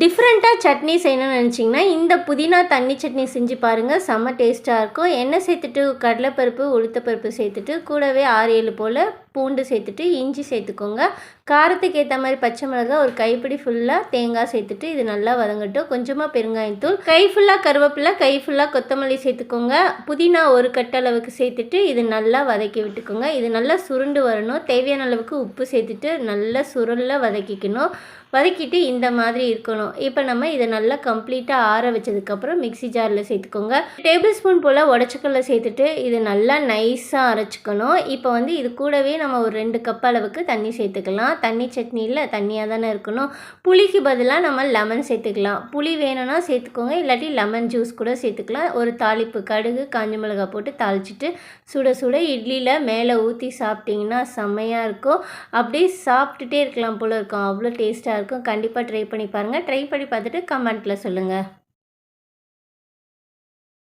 டிஃப்ரெண்ட்டாக சட்னி செய்யணும்னு நினச்சிங்கன்னா இந்த புதினா தண்ணி சட்னி செஞ்சு பாருங்கள் செம்ம டேஸ்ட்டாக இருக்கும். எண்ணெய் சேர்த்துட்டு கடலைப்பருப்பு உளுத்தப்பருப்பு சேர்த்துட்டு கூடவே ஆறு ஏழு போல் பூண்டு சேர்த்துட்டு இஞ்சி சேர்த்துக்கோங்க. காரத்துக்கு ஏற்ற மாதிரி பச்சை மிளகாய் ஒரு கைப்பிடி ஃபுல்லாக தேங்காய் சேர்த்துட்டு இது நல்லா வதங்கட்டும். கொஞ்சமாக பெருங்காயத்தூள். கை ஃபுல்லாக கருவேப்பிலை கை ஃபுல்லாக கொத்தமல்லி சேர்த்துக்கோங்க. புதினா ஒரு கட்டளவுக்கு சேர்த்துட்டு இது நல்லா வதக்கி விட்டுக்கோங்க. இது நல்லா சுருண்டு வரணும். தேவையான அளவுக்கு உப்பு சேர்த்துட்டு நல்லா சுருளில் வதக்கிக்கணும். வதக்கிட்டு இந்த மாதிரி இருக்கணும். இப்போ நம்ம இதை நல்லா கம்ப்ளீட்டாக ஆற வச்சதுக்கப்புறம் மிக்ஸி ஜாரில் சேர்த்துக்கோங்க. டேபிள் ஸ்பூன் போல் உடச்சக்கல்ல சேர்த்துட்டு இது நல்லா நைஸாக அரைச்சிக்கணும். இப்போ வந்து இது கூடவே நம்ம ஒரு ரெண்டு கப் அளவுக்கு தண்ணி சேர்த்துக்கலாம். தண்ணி சட்னியில் தண்ணியாக தானே இருக்கணும். புளிக்கு பதிலாக நம்ம லெமன் சேர்த்துக்கலாம். புளி வேணும்னா சேர்த்துக்கோங்க. இல்லாட்டி லெமன் ஜூஸ் கூட சேர்த்துக்கலாம். ஒரு தாளிப்பு கடுகு காஞ்ச மிளகாய் போட்டு தாளிச்சிட்டு சுட சுட இட்லியில் மேலே ஊற்றி சாப்பிட்டிங்கன்னா செம்மையாக இருக்கும். அப்படியே சாப்பிட்டுட்டே இருக்கலாம் போல் இருக்கும். அவ்வளோ டேஸ்ட்டாக இருக்கும். கண்டிப்பாக ட்ரை பண்ணி பாருங்கள் ட்ரை பண்ணி பார்த்துட்டு கமெண்ட்டில் சொல்லுங்கள்